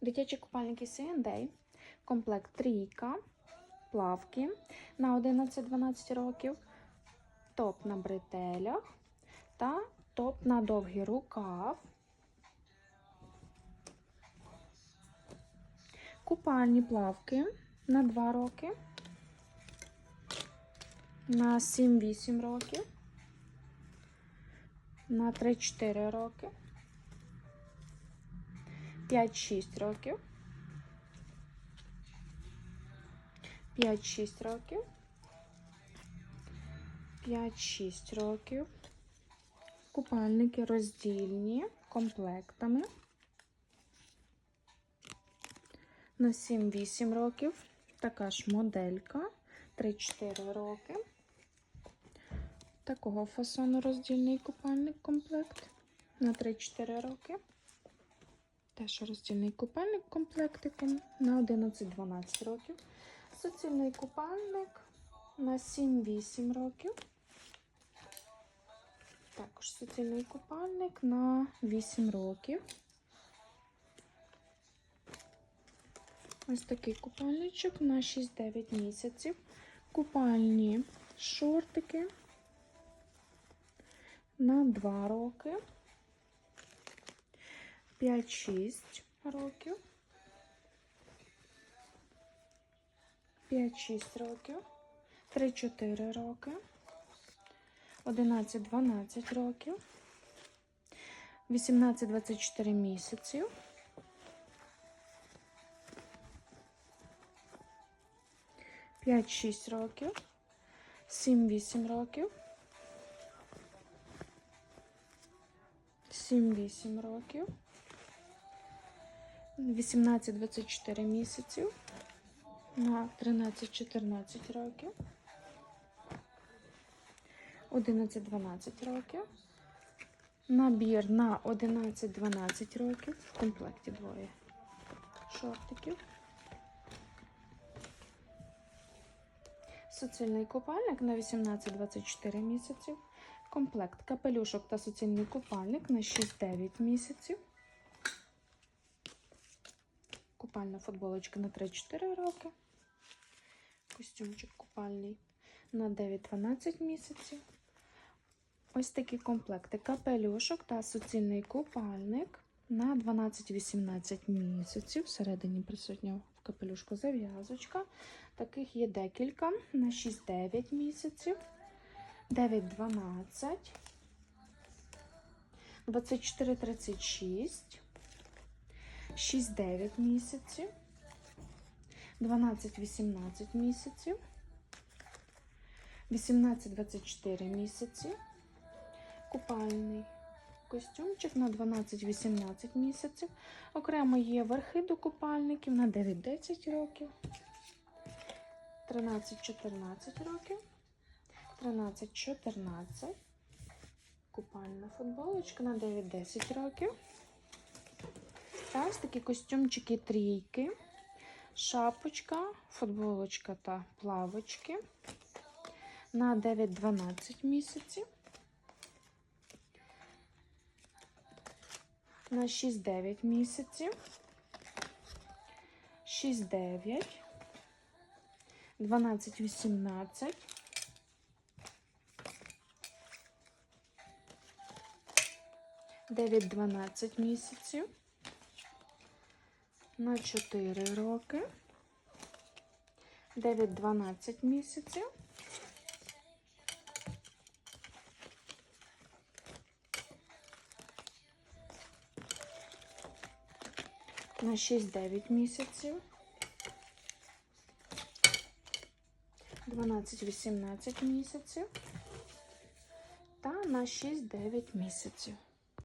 Дитячі купальники C&A, комплект трійка, плавки на 11-12 років, топ на бретелях та топ на довгий рукав. Купальні плавки на 2 роки, на 7-8 років, на 3-4 роки. 5-6 років. 5-6 років. 5-6 років. Купальники роздільні комплектами. На 7-8 років. Така ж моделька. 3-4 роки. Такого фасону роздільний купальник комплект. На 3-4 роки. Теж роздільний купальник комплектиком на 11-12 років. Суцільний купальник на 7-8 років. Також суцільний купальник на 8 років. Ось такий купальничок на 6-9 місяців. Купальні шортики на 2 роки. 5-6 років. 5-6 років. 3-4 роки. 11-12 років. 18-24 місяців. П'ять-шість років, сім-вісім років, сім-вісім років. 18-24 місяців на 13-14 років, 11-12 років, набір на 11-12 років, в комплекті двоє шортиків, суцільний купальник на 18-24 місяців, комплект капелюшок та суцільний купальник на 6-9 місяців. Купальна футболочка на 3-4 роки. Костюмчик купальний на 9-12 місяців. Ось такі комплекти. Капелюшок та суцільний купальник на 12-18 місяців. Всередині присутня в капелюшку зав'язочка. Таких є декілька на 6-9 місяців, 9-12, 24-36. 6-9 місяців, 12-18 місяців, 18-24 місяці, купальний костюмчик на 12-18 місяців. Окремо є верхи до купальників на 9-10 років, 13-14 років, 13-14, купальна футболочка на 9-10 років. Та ось такі костюмчики трійки, шапочка, футболочка та плавочки на 9-12 місяців. На 6-9 місяців. 6-9, 12-18. Дев'ять дванадцять місяців на 4 роки, 9-12 місяців. На 6-9 місяців. 12-18 місяців. Та на 6-9 місяців.